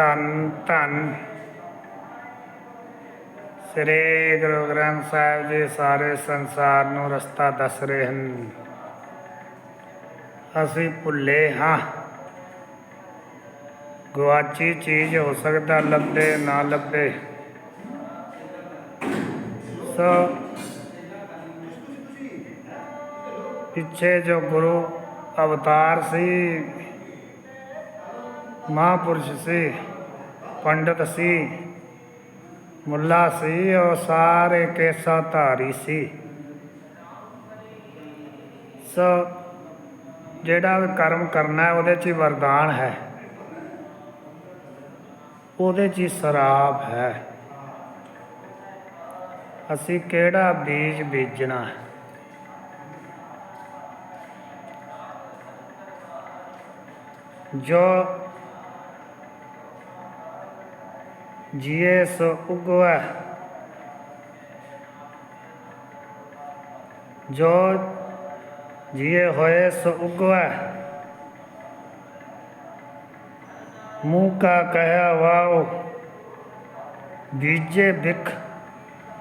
ਧੰਨ ਧੰਨ ਸ੍ਰੀ ਗੁਰੂ ਗ੍ਰੰਥ ਸਾਹਿਬ ਜੀ ਸਾਰੇ ਸੰਸਾਰ ਨੂੰ ਰਸਤਾ ਦੱਸ ਰਹੇ ਹਨ। ਅਸੀਂ ਭੁੱਲੇ ਹਾਂ। ਗੁਆਚੀ ਚੀਜ਼ ਹੋ ਸਕਦਾ ਲੱਭੇ, ਨਾ ਲੱਭੇ। ਸੋ ਪਿੱਛੇ ਜੋ ਗੁਰੂ ਅਵਤਾਰ ਸੀ ਮਹਾਂਪੁਰਸ਼ ਸੀ, ਪੰਡਤ ਸੀ, ਮੁੱਲਾ ਸੀ, ਉਹ ਸਾਰੇ ਕੇਸਾ ਧਾਰੀ ਸੀ। ਸੋ ਜਿਹੜਾ ਵੀ ਕਰਮ ਕਰਨਾ ਹੈ, ਉਹਦੇ 'ਚ ਹੀ ਵਰਦਾਨ ਹੈ। ਉਹਦੇ 'ਚ ਹੀ ਸਰਾਪ ਹੈ। ਅਸੀਂ ਕਿਹੜਾ ਬੀਜ ਬੀਜਣਾ ਹੈ? ਜੋ ਜੀਏ ਸੋ ਉਗਵੈ। ਜੋ ਜੀਏ ਹੋਏ ਸੋ ਉਗਵੈ। ਮੂੰਹ ਕਾ ਕਹਿਆ ਵਾਓ, ਬੀਜੇ ਬਿਖ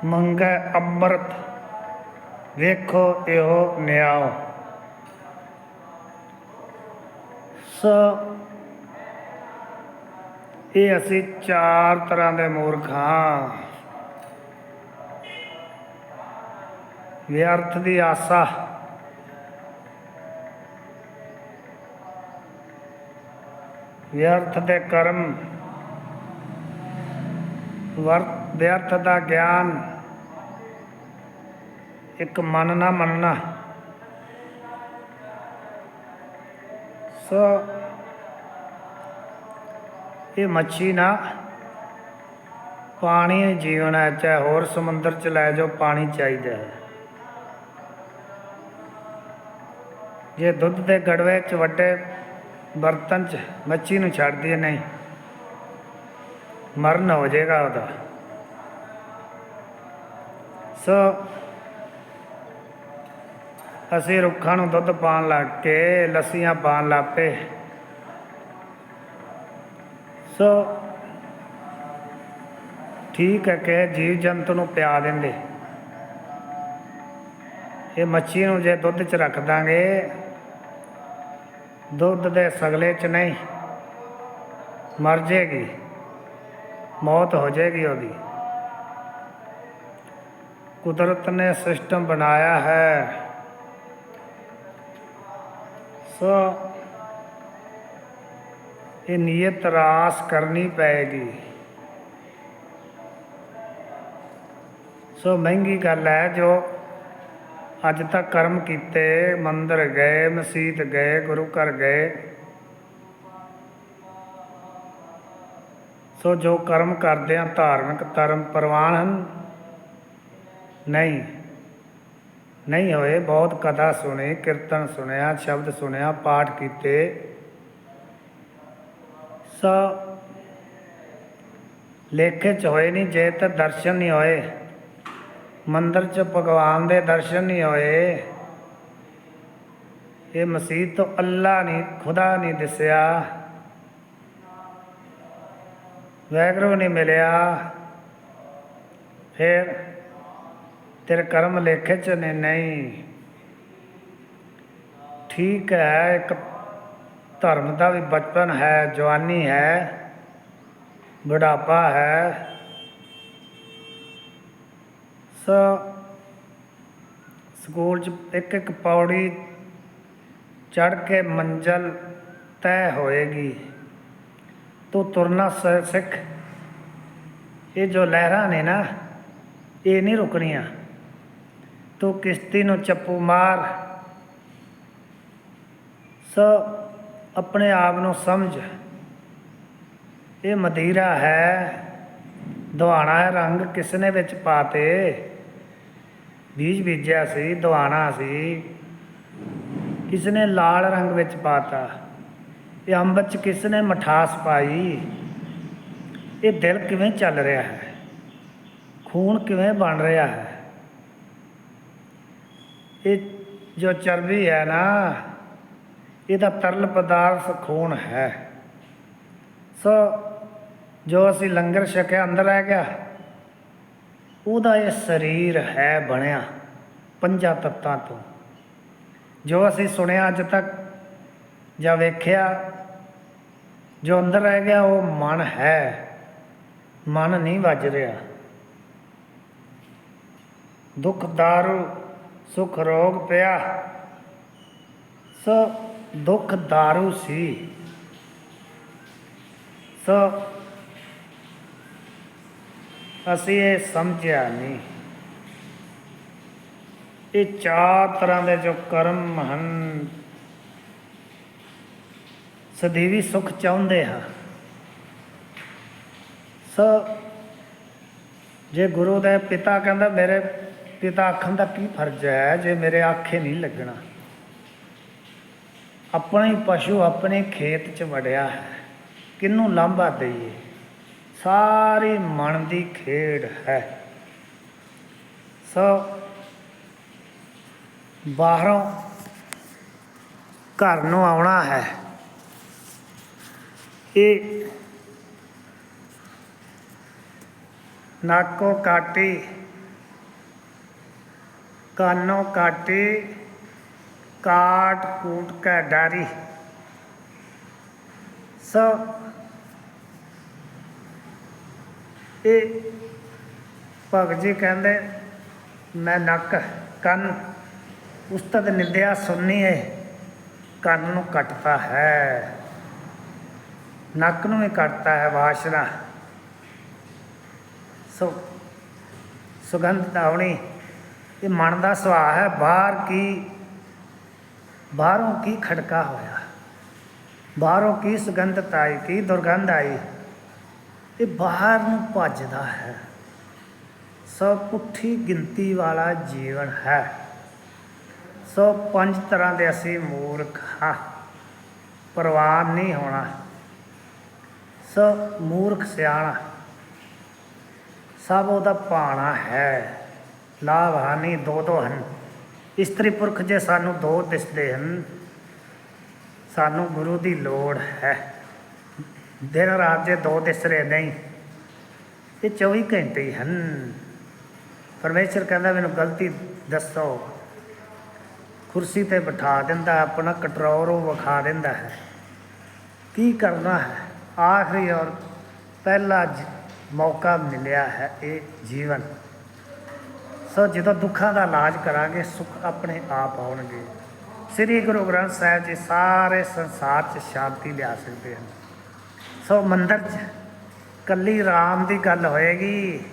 ਮੰਗੈ ਅੰਮ੍ਰਿਤ, ਵੇਖੋ ਇਹੋ ਨਿਆਓ। ਸ ਇਹ ਅਸੀਂ ਚਾਰ ਤਰ੍ਹਾਂ ਦੇ ਮੂਰਖ ਹਾਂ। ਵਿਅਰਥ ਦੀ ਆਸਾ। ਵਿਅਰਥ ਦੇ ਕਰਮ। ਵਰਤ ਵਿਅਰਥ ਦਾ ਗਿਆਨ। ਇੱਕ ਮਨ ਨਾ ਮੰਨਣਾ। ਸੋ ਇਹ ਮੱਛੀ ਨਾ ਪਾਣੀ ਜੀਵਨ ਹੈ, ਚਾਹੇ ਹੋਰ ਸਮੁੰਦਰ ਚ ਲੈ ਜਾਓ, ਪਾਣੀ ਚਾਹੀਦਾ ਹੈ। ਜੇ ਦੁੱਧ ਦੇ ਗੜਵੇ ਚ ਵੱਡੇ ਬਰਤਨ ਚ ਮੱਛੀ ਨੂੰ ਛੱਡ ਦਈਏ ਨਹੀਂ। ਮਰਨ ਹੋ ਜਾਏਗਾ ਉਹਦਾ। ਸੋ ਅਸੀਂ ਰੁੱਖਾਂ ਨੂੰ ਦੁੱਧ ਪਾਣ ਲੱਗ ਕੇ, ਲੱਸੀਆਂ ਪਾਣ ਲੱਗ ਪਏ। ਸੋ ਠੀਕ ਹੈ ਕਿ ਜੀਵ ਜੰਤੂ ਨੂੰ ਪਿਆ ਦਿੰਦੇ। ਇਹ ਮੱਛੀ ਨੂੰ ਜੇ ਦੁੱਧ 'ਚ ਰੱਖ ਦਾਂਗੇ, ਦੁੱਧ ਦੇ ਸਗਲੇ 'ਚ ਨਹੀਂ, ਮਰ ਜੇਗੀ, ਮੌਤ ਹੋ ਜਾਏਗੀ ਉਹਦੀ। ਕੁਦਰਤ ਨੇ ਸਿਸਟਮ ਬਣਾਇਆ ਹੈ। ਸੋ ਇਹ ਨੀਅਤ ਰਾਸ ਕਰਨੀ ਪਏਗੀ। ਸੋ ਮਹਿੰਗੀ ਗੱਲ ਹੈ, ਜੋ ਅੱਜ ਤੱਕ ਕਰਮ ਕੀਤੇ, ਮੰਦਰ ਗਏ, ਮਸਜਿਦ ਗਏ, ਗੁਰੂ ਘਰ ਗਏ। ਸੋ ਜੋ ਕਰਮ ਕਰਦੇ ਆ, ਧਾਰਮਿਕ ਧਰਮ ਪ੍ਰਵਾਨ ਹਨ। ਨਹੀਂ ਨਹੀਂ ਹੋਏ, ਬਹੁਤ ਕਥਾ ਸੁਣੀ, ਕੀਰਤਨ ਸੁਣਿਆ, ਸ਼ਬਦ ਸੁਣਿਆ, ਪਾਠ ਕੀਤੇ। ਸੋ ਲੇਖੇ ਚ ਹੋਏ ਨਹੀਂ ਜੇ ਤਾਂ ਦਰਸ਼ਨ ਨਹੀਂ ਹੋਏ। ਮੰਦਰ ਚ ਭਗਵਾਨ ਦੇ ਦਰਸ਼ਨ ਨਹੀਂ ਹੋਏ। ਇਹ ਮਸਜਿਦ ਤੋਂ ਅੱਲਾ ਨਹੀਂ ਖੁਦਾ ਨਹੀਂ ਦਿਸਿਆ। ਵੈਗਰੂ ਨਹੀਂ ਮਿਲਿਆ। ਫਿਰ ਤੇਰੇ ਕਰਮ ਲੇਖੇ ਚ ਨੇ ਨਹੀਂ। ਠੀਕ ਹੈ, ਇੱਕ ਧਰਮ ਦਾ ਵੀ ਬਚਪਨ ਹੈ, ਜਵਾਨੀ ਹੈ, ਬੁਢਾਪਾ ਹੈ। ਸੋ ਸਕੂਲ ਚ ਇੱਕ ਇੱਕ ਪੌੜੀ ਚੜ ਕੇ ਮੰਜ਼ਲ ਤੈਅ ਹੋਏਗੀ। ਤੂੰ ਤੁਰਨਾ ਸ- ਸਿੱਖ। ਇਹ ਜੋ ਲਹਿਰਾਂ ਨੇ ਨਾ, ਇਹ ਨਹੀਂ ਰੁਕਣੀਆਂ। ਤੂੰ ਕਿਸ਼ਤੀ ਨੂੰ ਚੱਪੂ ਮਾਰ। ਸੋ ਆਪਣੇ ਆਪ ਨੂੰ ਸਮਝ। ਇਹ ਮਦੀਰਾ ਹੈ ਦੁਆਣਾ ਹੈ, ਰੰਗ ਕਿਸਨੇ ਵਿੱਚ ਪਾਤੇ? ਬੀਜ ਬੀਜਿਆ ਸੀ ਦੁਆਣਾ ਸੀ। ਕਿਸਨੇ ਲਾਲ ਰੰਗ ਵਿੱਚ ਪਾਤਾ? ਇਹ ਅੰਬ ਚ ਕਿਸਨੇ ਮਠਾਸ ਪਾਈ? ਇਹ ਦਿਲ ਕਿਵੇਂ ਚੱਲ ਰਿਹਾ ਹੈ? ਖੂਨ ਕਿਵੇਂ ਬਣ ਰਿਹਾ ਹੈ? ਇਹ ਜੋ ਚਰਬੀ ਹੈ ਨਾ ਇਹਦਾ ਤਰਲ ਪਦਾਰਥ ਖੂਨ ਹੈ। ਸੋ ਜੋ ਅਸੀਂ ਲੰਗਰ ਛਕਿਆ, ਅੰਦਰ ਰਹਿ ਗਿਆ, ਉਹਦਾ ਇਹ ਸਰੀਰ ਹੈ ਬਣਿਆ ਪੰਜਾਂ ਤੱਤਾਂ ਤੋਂ। ਜੋ ਅਸੀਂ ਸੁਣਿਆ ਅੱਜ ਤੱਕ ਜਾਂ ਵੇਖਿਆ, ਜੋ ਅੰਦਰ ਰਹਿ ਗਿਆ, ਉਹ ਮਨ ਹੈ। ਮਨ ਨਹੀਂ ਵੱਜ ਰਿਹਾ। ਦੁੱਖ, ਦਾਰੂ, ਸੁਖ, ਰੋਗ ਪਿਆ। ਸੋ ਦੁੱਖ ਦਾਰੂ ਸੀ। ਸੋ ਅਸੀਂ ਇਹ ਸਮਝਿਆ ਨਹੀਂ। ਇਹ ਚਾਰ ਤਰ੍ਹਾਂ ਦੇ ਜੋ ਕਰਮ ਹਨ, ਸਦੀਵੀ ਸੁਖ ਚਾਹੁੰਦੇ ਹਾਂ। ਸੋ ਜੇ ਗੁਰੂ ਦੇ ਪਿਤਾ ਕਹਿੰਦਾ, ਮੇਰੇ ਪਿਤਾ ਆਖਣ ਦਾ ਕੀ ਫਰਜ਼ ਹੈ? ਜੇ ਮੇਰੇ ਆਖੇ ਨਹੀਂ ਲੱਗਣਾ। ਆਪਣਾ ਹੀ ਪਸ਼ੂ ਆਪਣੇ ਖੇਤ 'ਚ ਵੜਿਆ ਹੈ। ਕਿਹਨੂੰ ਲਾਂਭਾ ਦਈਏ? ਸਾਰੀ ਮਨ ਦੀ ਖੇਡ ਹੈ। ਸੋ ਬਾਹਰੋਂ ਘਰ ਨੂੰ ਆਉਣਾ ਹੈ। ਇਹ ਨਾਕੋ ਕਾਟੀ, ਕਾਨੋ ਕਾਟੀ ਕਾਟ ਕੂਟ ਕੈ ਡਾਰੀ। ਸੋ, ਇਹ ਭਗਤ ਜੀ ਕਹਿੰਦੇ, ਮੈਂ ਨੱਕ, ਕੰਨ, ਉਸਤਤ ਨਿੰਦਿਆ ਸੁਣਨੀ ਹੈ ਕੰਨ ਨੂੰ ਕੱਟਦਾ ਹੈ। ਨੱਕ ਨੂੰ ਵੀ ਕੱਟਦਾ ਹੈ ਵਾਸ਼ਨਾ। ਸੋ, ਸੁਗੰਧ ਆਉਣੀ, ਇਹ ਮਨ ਦਾ ਸੁਭਾਅ ਹੈ, ਬਾਹਰ ਕੀ ਬਾਹਰੋਂ ਕੀ ਖੜਕਾ ਹੋਇਆ? ਬਾਹਰੋਂ ਕੀ ਸੁਗੰਧਤ ਆਈ ਕੀ ਦੁਰਗੰਧ ਆਈ? ਇਹ ਬਾਹਰ ਨੂੰ ਭੱਜਦਾ ਹੈ। ਸੋ ਪੁੱਠੀ ਗਿਣਤੀ ਵਾਲਾ ਜੀਵਨ ਹੈ। ਸੋ ਪੰਜ ਤਰ੍ਹਾਂ ਦੇ ਅਸੀਂ ਮੂਰਖ ਹਾਂ। ਪ੍ਰਵਾਨ ਨਹੀਂ ਹੋਣਾ। ਸੋ ਮੂਰਖ ਸਿਆਣਾ। ਸਭ ਉਹਦਾ ਪਾਣਾ ਹੈ। ਲਾਭ ਹਾਨੀ ਦੋ ਦੋ ਹਨ। ਇਸਤਰੀ ਪੁਰਖ ਜੇ ਸਾਨੂੰ ਦੋ ਦਿਸਦੇ ਹਨ, ਸਾਨੂੰ ਗੁਰੂ ਦੀ ਲੋੜ ਹੈ। ਦਿਨ ਰਾਤ ਜੇ ਦੋ ਦਿਸ ਰਹੇ ਨਹੀਂ, ਇਹ 24 ਘੰਟੇ ਹੀ ਹਨ। ਪਰਮੇਸ਼ਰ ਕਹਿੰਦਾ, ਮੈਨੂੰ ਗਲਤੀ ਦੱਸੋ। ਕੁਰਸੀ ਤੇ ਬਿਠਾ ਦਿੰਦਾ, ਆਪਣਾ ਕਟਰੋਰ ਉਹ ਵਿਖਾ ਦਿੰਦਾ ਹੈ। ਕੀ ਕਰਨਾ ਹੈ? ਆਖਰੀ ਔਰ ਪਹਿਲਾ ਮੌਕਾ ਮਿਲਿਆ ਹੈ ਇਹ ਜੀਵਨ। ਸੋ ਜਦੋਂ ਦੁੱਖਾਂ ਦਾ ਇਲਾਜ ਕਰਾਂਗੇ, ਸੁੱਖ ਆਪਣੇ ਆਪ ਆਉਣਗੇ। ਸ੍ਰੀ ਗੁਰੂ ਗ੍ਰੰਥ ਸਾਹਿਬ ਜੀ ਸਾਰੇ ਸੰਸਾਰ 'ਚ ਸ਼ਾਂਤੀ ਲਿਆ ਸਕਦੇ ਹਨ। ਸੋ ਮੰਦਰ 'ਚ ਕੱਲੀ ਰਾਮ ਦੀ ਗੱਲ ਹੋਏਗੀ।